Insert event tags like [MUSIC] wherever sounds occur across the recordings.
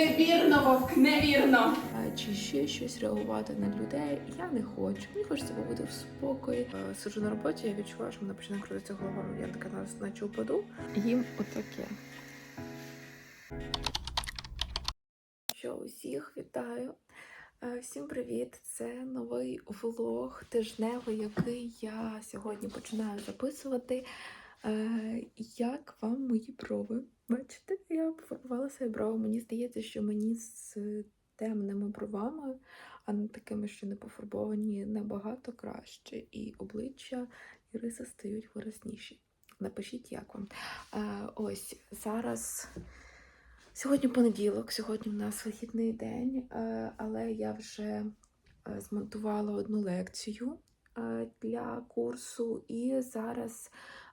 Невірно, вовк, невірно. Чи ще щось реагувати на людей. Я не хочу. Мені хочеться побути в спокої. Е, Сиджу на роботі, я відчуваю, що мене починає крутитися голова. Я така нас наче упаду. Їм отаке. Що усіх вітаю. Е, Всім привіт! Це новий влог тижневий, який я сьогодні починаю записувати. Е, Як вам мої брови? Бачите, я пофарбувала свої брови. Мені здається, що мені з темними бровами, а не такими, що не пофарбовані, набагато краще. І обличчя і риси стають виразніші. Напишіть, як вам. Е, ось зараз. Сьогодні понеділок, сьогодні в нас вихідний день, але я вже е, змонтувала одну лекцію е, для курсу, і зараз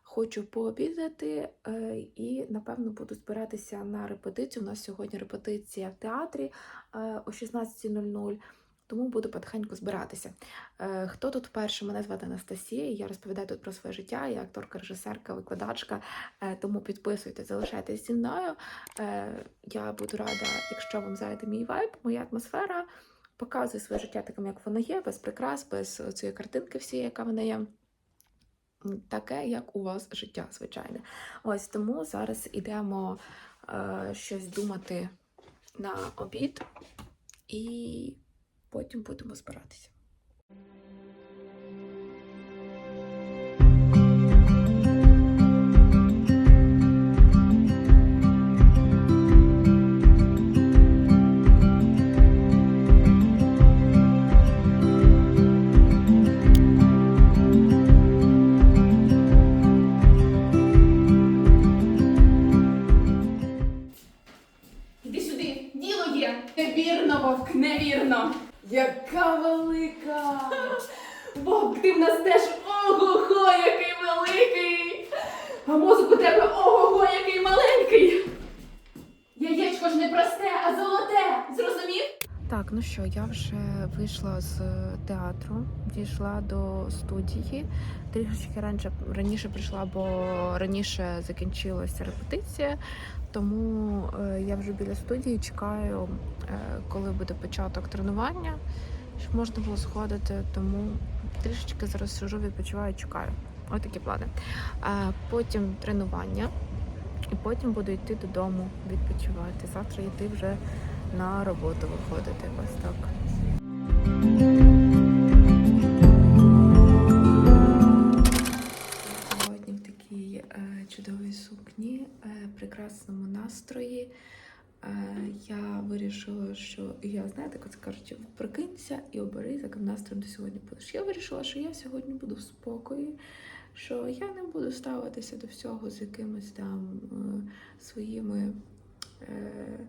хочу пообідати е, і, напевно, буду збиратися на репетицію. У нас сьогодні репетиція в театрі е, о 16.00. Тому буду потихеньку збиратися. Е, Хто тут вперше? Мене звати Анастасія. Я розповідаю тут про своє життя. Я акторка, режисерка, викладачка. Тому підписуйтесь, залишайтесь зі мною. Я буду рада, якщо вам зайде мій вайб, моя атмосфера. Показую своє життя таким, як воно є, без прикрас, без цієї картинки всієї, яка вона є. Таке, як у вас життя, звичайне. Ось тому зараз ідемо е, щось думати на обід, і потім будемо збиратися. Вовк, невірно. Яка велика! [LAUGHS] Вовк, ти в нас теж ого-го, який великий. А мозок у тебе ого-го, який маленький. Яєчко ж не просте, а золоте. Зрозумів? Так, ну що, я вже вийшла з театру, дійшла до студії. Трішечки раніше, раніше прийшла, бо раніше закінчилася репетиція. Тому е, я вже біля студії чекаю, е, коли буде початок тренування, щоб можна було сходити. Тому трішечки зараз сижу, відпочиваю, чекаю. Ось такі плани. Е, потім тренування, і потім буду йти додому відпочивати. Завтра йти вже на роботу виходити. Ось так. Прекрасному настрої. Е, я вирішила, що я, знаєте, як кажуть, прикинься і обери, з яким настроєм ти сьогодні будеш. Я вирішила, що я сьогодні буду в спокої, що я не буду ставитися до всього з якимись там е, своїми. Е,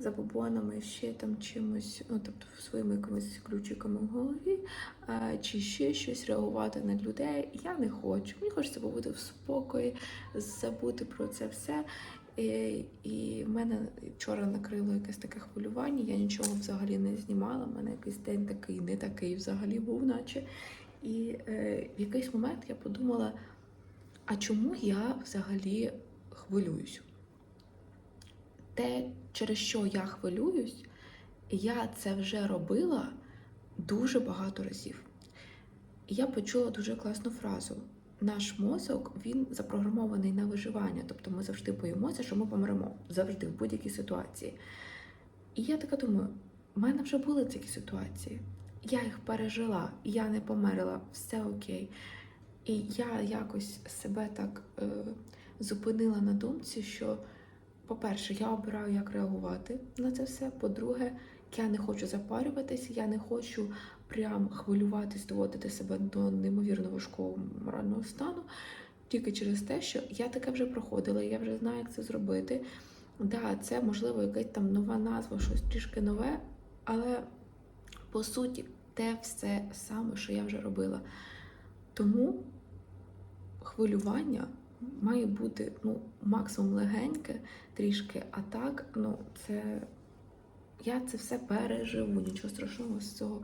забобонами, ще там чимось, ну тобто своїми якимись ключиками в голові, а, чи ще щось реагувати на людей. Я не хочу. Мені хочеться побути в спокої, забути про це все. І, і мене вчора накрило якесь таке хвилювання. Я нічого взагалі не знімала. У мене якийсь день такий, не такий взагалі був, наче. І е, в якийсь момент я подумала: а чому я взагалі хвилююсь? те, через що я хвилююсь, я це вже робила дуже багато разів. І я почула дуже класну фразу. Наш мозок він запрограмований на виживання, тобто ми завжди боїмося, що ми помремо завжди в будь-якій ситуації. І я така думаю, в мене вже були такі ситуації. Я їх пережила, я не померла, все окей. І я якось себе так е, зупинила на думці, що по-перше, я обираю, як реагувати на це все. По-друге, я не хочу запарюватися, я не хочу прям хвилюватись, доводити себе до неймовірно важкого морального стану. Тільки через те, що я таке вже проходила, я вже знаю, як це зробити. Да, це можливо якась там нова назва, щось трішки нове, але по суті, те все саме, що я вже робила. Тому хвилювання має бути ну, максимум легеньке трішки, а так, ну, це я це все переживу, нічого страшного з цього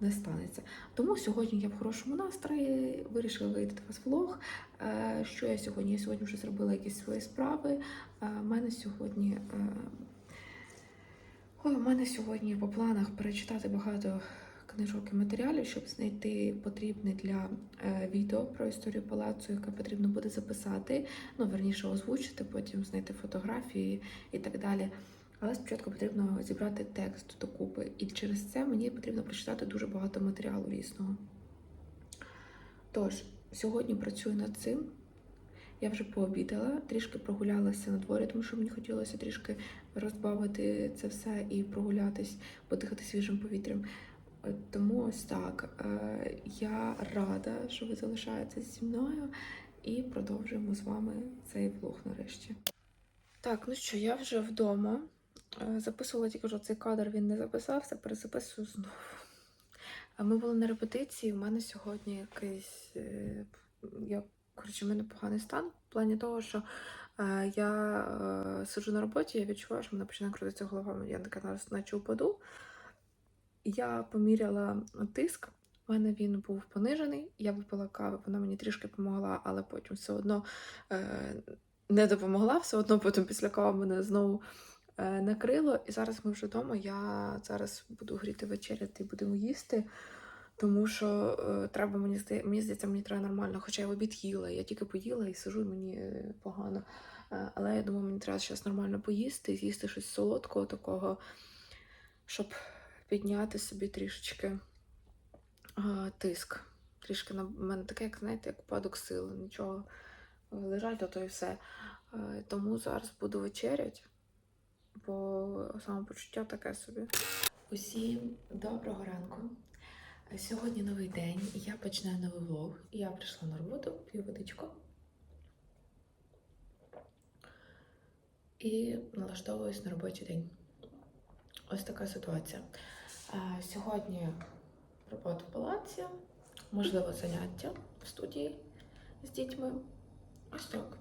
не станеться. Тому сьогодні я в хорошому настрої, вирішила вийти до вас влог. Е, Що я сьогодні? Я сьогодні вже зробила якісь свої справи. У мене сьогодні е, у мене сьогодні по планах перечитати багато книжок і матеріалів, щоб знайти потрібне для е, відео про історію палацу, яке потрібно буде записати. Ну, верніше озвучити, потім знайти фотографії і так далі. Але спочатку потрібно зібрати текст докупи. І через це мені потрібно прочитати дуже багато матеріалу різного. Тож, сьогодні працюю над цим. Я вже пообідала, трішки прогулялася на дворі, тому що мені хотілося трішки розбавити це все і прогулятись, подихати свіжим повітрям. Е, Тому ось так. Е, Я рада, що ви залишаєтесь зі мною, і продовжуємо з вами цей влог нарешті. Так, ну що, я вже вдома. Е, Записувала тільки що цей кадр, він не записався, перезаписую знову. Ми були на репетиції. У мене сьогодні якийсь. Я, коротше, в мене поганий стан в плані того, що я е, сиджу на роботі, я відчуваю, що мене починає крутитися голова. Я така наче упаду. Я поміряла тиск. У мене він був понижений. Я випила кави, вона мені трішки допомогла, але потім все одно е, не допомогла. Все одно потім після кави мене знову е, накрило. І зараз ми вже вдома. Я зараз буду гріти вечеряти і будемо їсти. Тому що е, треба мені мені здається, мені треба нормально. Хоча я в обід їла. Я тільки поїла і сижу, і мені е, погано. Е, але я думаю, мені треба зараз нормально поїсти, з'їсти щось солодкого такого, щоб підняти собі трішечки е, тиск. Трішки на мене таке, як знаєте, як падок сил. Нічого е, лежать, а то і все. Е, тому зараз буду вечерять, бо самопочуття таке собі. Усім доброго ранку. Сьогодні новий день, я починаю новий влог. Я прийшла на роботу, п'ю водичку. І налаштовуюсь на робочий день. Ось така ситуація. Сьогодні робота в палаці, можливо, заняття в студії з дітьми. Ось так.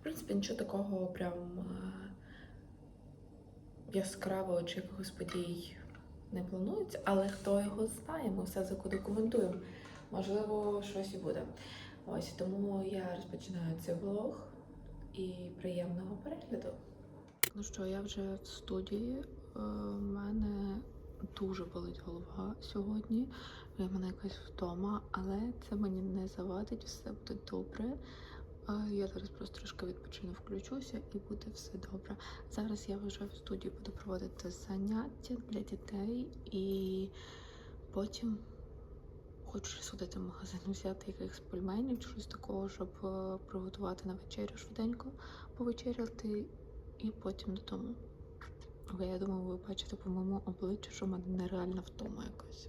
В принципі, нічого такого прям е, яскравого чи якогось подій не планується, але хто його знає, ми все задокументуємо. Можливо, щось і буде. Ось тому я розпочинаю цей влог і приємного перегляду. Ну що, я вже в студії. У мене дуже болить голова сьогодні. У мене якась втома, але це мені не завадить, все буде добре. Е, Я зараз просто трошки відпочину, включуся і буде все добре. Зараз я вже в студії буду проводити заняття для дітей і потім хочу сходити в магазин, взяти якихось пельменів щось такого, щоб е, приготувати на вечерю швиденько, повечеряти і потім додому. Бо я думаю, ви бачите по моєму обличчю, що в мене нереальна втома якась.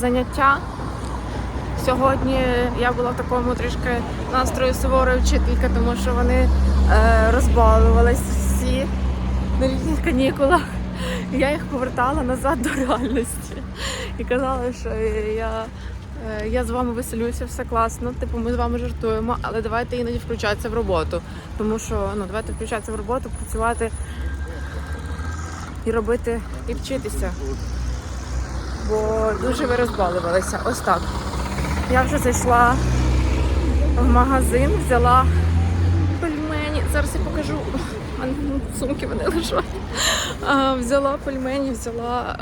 Заняття. Сьогодні я була в такому трішки настрою суворої вчительки, тому що вони е, розбалувались всі на літніх канікулах. Я їх повертала назад до реальності і казала, що я, е, я з вами веселюся, все класно. Типу, ми з вами жартуємо, але давайте іноді включатися в роботу. Тому що ну давайте включатися в роботу, працювати і робити, і вчитися. Бо дуже ви розбалувалися. Ось так. Я вже зайшла в магазин, взяла пельмені. Зараз я покажу. У сумки вони лежать. Взяла пельмені, взяла.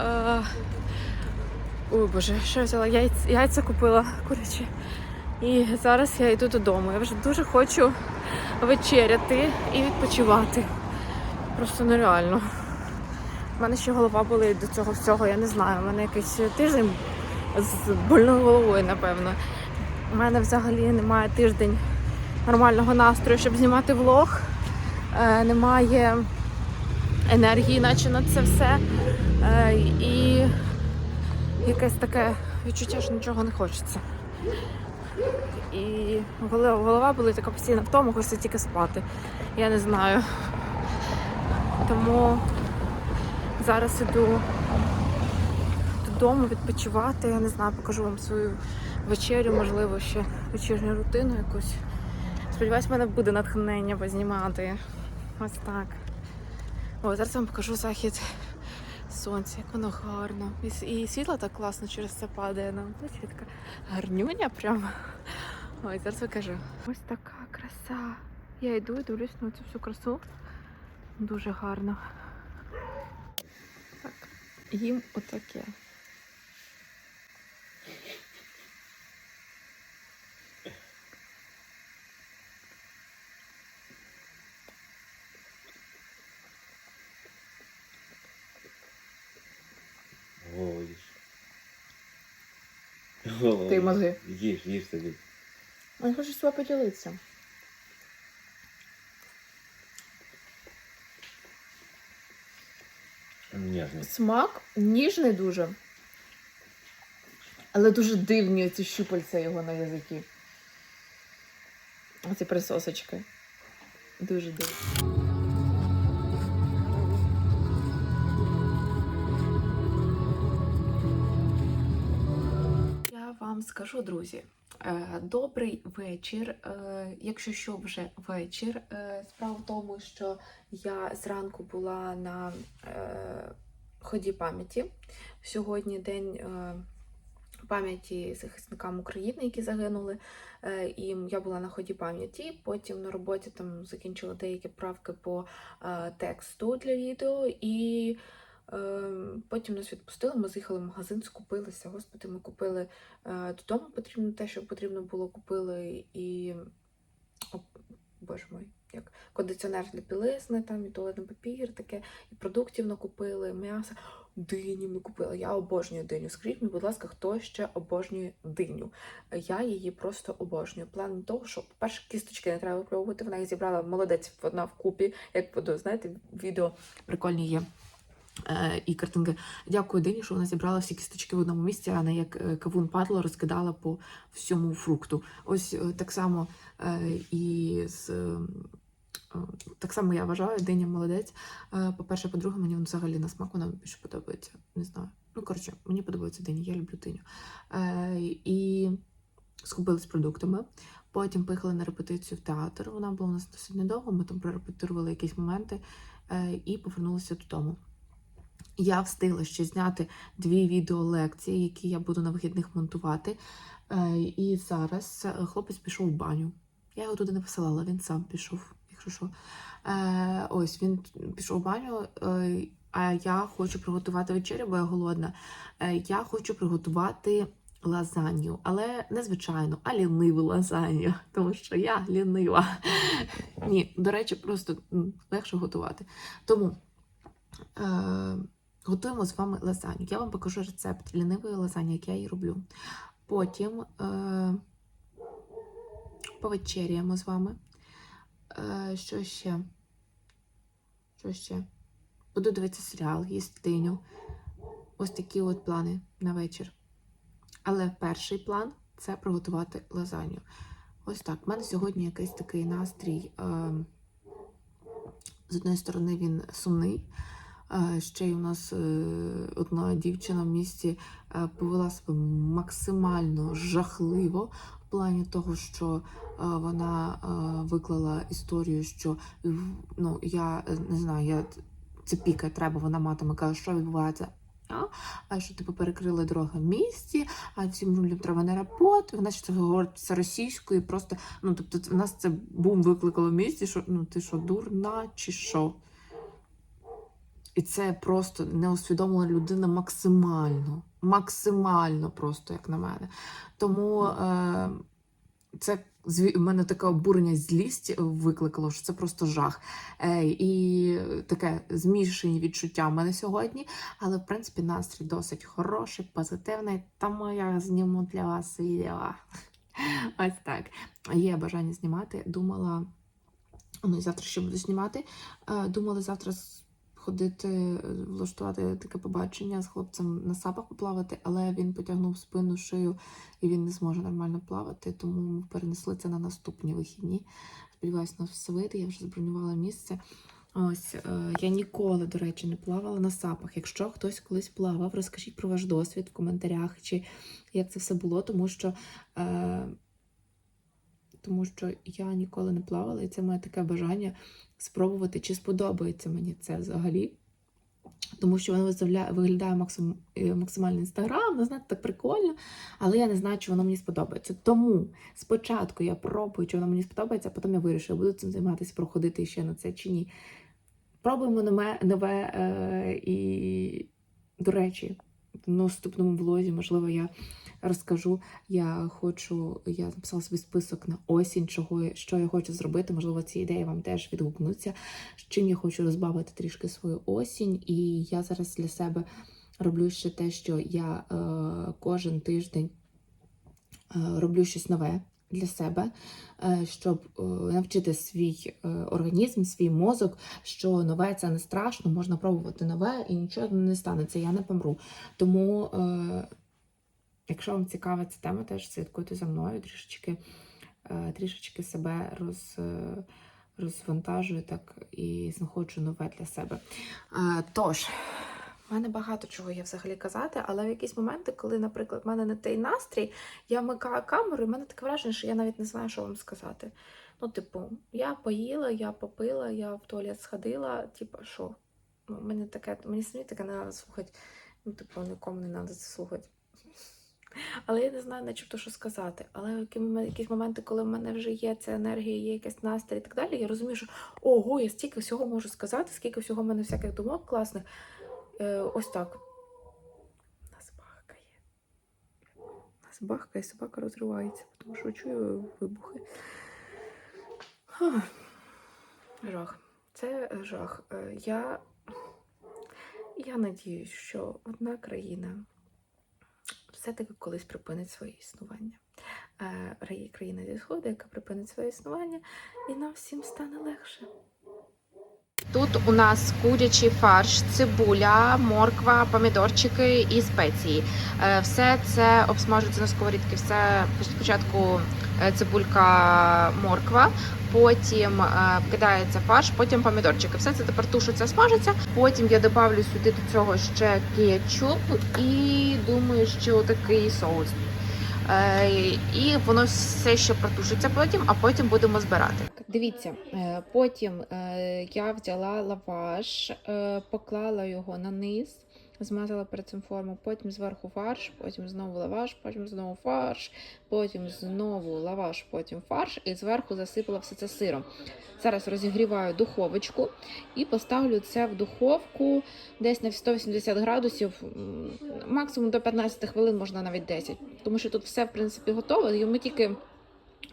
Ой боже, що я взяла? Яйця, яйця купила курячі. І зараз я йду додому. Я вже дуже хочу вечеряти і відпочивати. Просто нереально. У мене ще голова болить до цього всього, я не знаю. У мене якийсь тиждень з больною головою, напевно. У мене взагалі немає тиждень нормального настрою, щоб знімати влог. Е, немає енергії, наче на це все. Е, і якесь таке відчуття, що нічого не хочеться. І голова, була така постійно в тому, хочеться тільки спати. Я не знаю. Тому зараз іду додому відпочивати. Я не знаю, покажу вам свою вечерю, можливо, ще вечірню рутину якусь. Сподіваюсь, в мене буде натхнення познімати. Ось так. О, зараз вам покажу захід сонця, як воно гарно. І, світло так класно через це падає нам. Бачите, така гарнюня прямо. Ой, зараз покажу. Ось така краса. Я йду і дивлюсь на цю всю красу. Дуже гарно. Так, їм отаке. Ти мозги. Їж, їж собі. Я хочу з тобою поділитися. Ніжний. Смак ніжний дуже. Але дуже дивні ці щупальця його на язикі. Оці присосочки. Дуже дивні. Скажу, друзі. е, Добрий вечір. Е, Якщо що вже вечір. Е, Справа в тому, що я зранку була на ході пам'яті. Сьогодні день пам'яті захисникам України, які загинули. І я була на ході пам'яті. Потім на роботі там закінчила деякі правки по тексту для відео. І потім нас відпустили. Ми заїхали в магазин, скупилися. Господи, ми купили е, додому потрібно те, що потрібно було, купили і. О, боже мой, як кондиціонер для білизни, там і туалетний папір, таке, і продуктів накупили, м'ясо. Дині ми купили. Я обожнюю диню. Скажіть мені, будь ласка, хто ще обожнює диню? Я її просто обожнюю. План того, що, по-перше, кісточки не треба випльовувати. Вона їх зібрала молодець одна вкупі. Як буду, знаєте, відео прикольні є. Е, і картинки. Дякую Дині, що вона зібрала всі кісточки в одному місці, а не як е, кавун падло розкидала по всьому фрукту. Ось е, так само і з. Так само я вважаю, диня молодець. По-перше, по-друге, мені взагалі на смак вона більше подобається. Не знаю. Ну, коротше, мені подобається диня, я люблю диню. І скупились продуктами. Потім поїхали на репетицію в театр. Вона була у нас досить недовго. Ми там прорепетирували якісь моменти і повернулися додому. Я встигла ще зняти дві відеолекції, які я буду на вихідних монтувати. Е, І зараз е, хлопець пішов в баню. Я його туди не посилала, він сам пішов, якщо що. Е, Ось він пішов в баню, а я хочу приготувати вечерю, бо я голодна. Я хочу приготувати лазанью, але не звичайну, а ліниву лазанью, [LAUGHS] тому що я лінива. Ні, до речі, просто легше готувати. Тому. Е, Готуємо з вами лазанью. Я вам покажу рецепт лінивої лазані, як я її роблю. Потім е, повечеряємо з вами. Е, що ще? Що ще? Буду дивитися серіал, їсти диню. Ось такі от плани на вечір. Але перший план це приготувати лазанью. Ось так. У мене сьогодні якийсь такий настрій. Е, з одної сторони, він сумний. Ще й у нас е, одна дівчина в місті е, повела себе максимально жахливо в плані того, що е, вона виклала історію, що ну я не знаю, я це піка треба, вона матиме каже, що відбувається. А, що типу перекрили дороги в місті, а всім людям треба на роботу. Вона ще це говорить російською, просто ну тобто, в нас це бум викликало в місті, що ну ти що, дурна чи що? І це просто неусвідомлена людина максимально, максимально просто, як на мене. Тому е, це в мене таке обурення злість викликало, що це просто жах. Е, і таке змішані відчуття в мене сьогодні. Але в принципі настрій досить хороший, позитивний. Тому я зніму для вас відео. [LAUGHS] Ось так. Є бажання знімати. Думала, ну і завтра ще буду знімати. Е, Думала завтра ходити, е, влаштувати таке побачення з хлопцем на сапах поплавати, але він потягнув спину, шию і він не зможе нормально плавати, тому ми перенесли це на наступні вихідні. Сподіваюся, нас все вийде. Я вже забронювала місце. Ось е, я ніколи, до речі, не плавала на сапах. Якщо хтось колись плавав, розкажіть про ваш досвід в коментарях, чи як це все було, тому що. Е, тому що я ніколи не плавала, і це моє таке бажання спробувати, чи сподобається мені це взагалі. Тому що воно виглядає максим, е, максимально інстаграмно, знаєте, так прикольно, але я не знаю, чи воно мені сподобається. Тому спочатку я пробую, чи воно мені сподобається, а потім я вирішую, буду цим займатися, проходити ще на це чи ні. Пробуємо нове, нове е, і, до речі, в наступному влозі, можливо, я розкажу. Я хочу, я написала собі список на осінь, чого, що я хочу зробити. Можливо, ці ідеї вам теж відгукнуться. З чим я хочу розбавити трішки свою осінь. І я зараз для себе роблю ще те, що я е, кожен тиждень е, роблю щось нове для себе, е, щоб е, навчити свій е, організм, свій мозок, що нове це не страшно, можна пробувати нове і нічого не станеться, я не помру. Тому, якщо вам цікава ця тема, теж слідкуйте за мною, трішечки, е, трішечки себе роз. е, Розвантажую так і знаходжу нове для себе. Е, тож, в мене багато чого є взагалі казати, але в якісь моменти, коли, наприклад, в мене не той настрій, я вмикаю камеру, і в мене таке враження, що я навіть не знаю, що вам сказати. Ну, типу, я поїла, я попила, я в туалет сходила, типу, що? Ну, мені таке, мені самі таке не треба слухати. Ну, типу, нікому не треба це слухати. Але я не знаю, начебто, що сказати. Але якісь моменти, коли в мене вже є ця енергія, є якийсь настрій і так далі, я розумію, що ого, я стільки всього можу сказати, скільки всього в мене всяких думок класних. Е, ось так. Нас бахкає. Нас бахкає, собака розривається, тому що чую вибухи. Ах, Жах. Це жах. Е, Я, я надіюсь, що одна країна все-таки колись припинить своє існування. Е, Країна зі Сходу, яка припинить своє існування, і нам всім стане легше. Тут у нас курячий фарш, цибуля, морква, помідорчики і спеції. Е, Все це обсмажується на сковорідці. Все спочатку е, цибулька, морква, потім е, кидається фарш, потім помідорчики. Все це тепер тушиться, смажиться. Потім я добавлю сюди до цього ще кетчуп і думаю, що такий соус. Е, І воно все ще протушиться потім, а потім будемо збирати. Дивіться, е, потім е, я взяла лаваш, е, поклала його на низ, змазала перед цим форму, потім зверху фарш, потім знову лаваш, потім знову фарш, потім знову лаваш, потім фарш, і зверху засипала все це сиром. Зараз розігріваю духовочку і поставлю це в духовку десь на 180 градусів, максимум до 15 хвилин, можна навіть 10. Тому що тут все, в принципі, готове, і ми тільки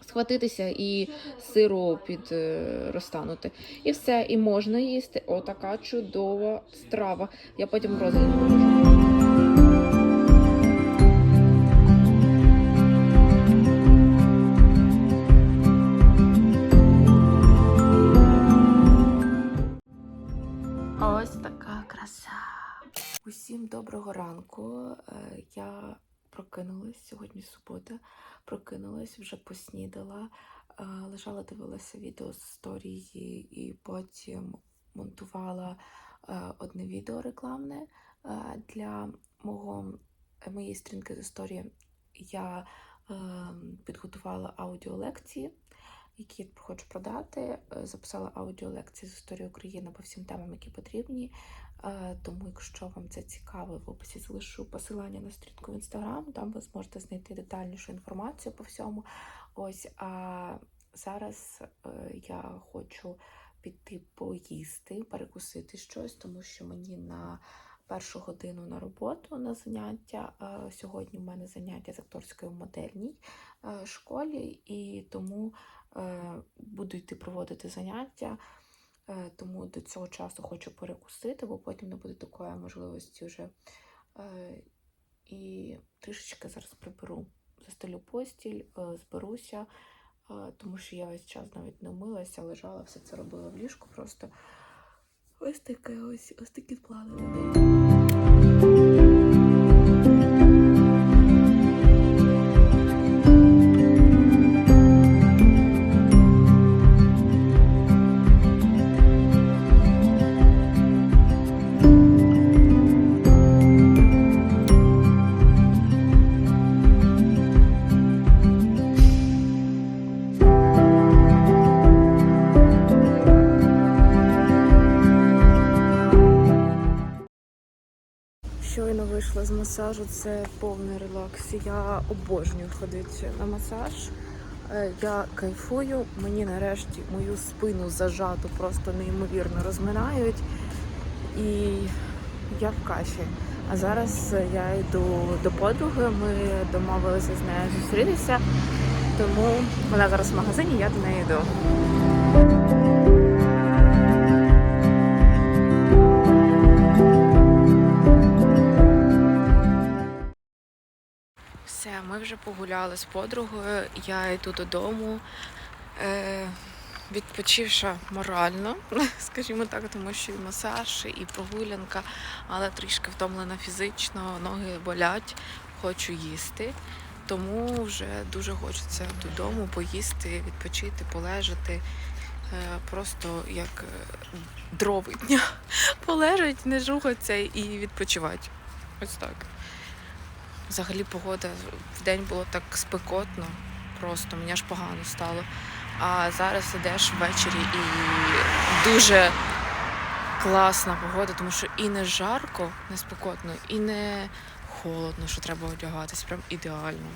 схватитися і сиру під е, розтанути. І все, і можна їсти. Отака чудова страва. Я потім розгляд покажу. Ось така краса. Усім доброго ранку. Е, Я прокинулась сьогодні субота. Прокинулась, вже поснідала, е, лежала, дивилася відео з сторії і потім монтувала е, одне відео рекламне е, для мого, моєї сторінки з історії. Я підготувала аудіолекції, які хочу продати. Записала аудіолекції з історії України по всім темам, які потрібні. Тому, якщо вам це цікаво, в описі залишу посилання на сторінку в інстаграм, там ви зможете знайти детальнішу інформацію по всьому. Ось а зараз е, я хочу піти поїсти, перекусити щось, тому що мені на першу годину на роботу на заняття. Сьогодні в мене заняття з акторської в модельній е, школі, і тому е, буду йти проводити заняття. Е, Тому до цього часу хочу перекусити, бо потім не буде такої можливості вже. Е, І трішечки зараз приберу, застелю постіль, е, зберуся, тому що я весь час навіть не умилася, лежала, все це робила в ліжку. Просто ось таке ось, ось такі плани масажу, це повний релакс. Я обожнюю ходити на масаж. Е, Я кайфую, мені нарешті мою спину зажату просто неймовірно розминають. І я в каші. А зараз я йду до подруги, ми домовилися з нею зустрітися, тому вона зараз в магазині, я до неї йду. Ми вже погуляли з подругою. Я йду додому, е, відпочивша морально, [LAUGHS] скажімо так, тому що і масаж, і прогулянка, але трішки втомлена фізично, ноги болять, хочу їсти. Тому вже дуже хочеться додому поїсти, відпочити, полежати. Е, Просто як е, дрови дня. [LAUGHS] Полежать, не рухатися і відпочивати. Ось так. Взагалі погода в день було так спекотно, просто мені аж погано стало. А зараз ідеш ввечері і дуже класна погода, тому що і не жарко, не спекотно, і не холодно, що треба одягатись. Прям ідеально.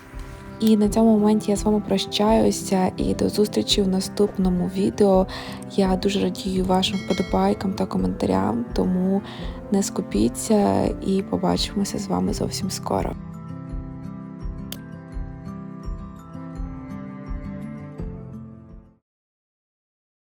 І на цьому моменті я з вами прощаюся і до зустрічі в наступному відео. Я дуже радію вашим вподобайкам та коментарям, тому не скупіться і побачимося з вами зовсім скоро.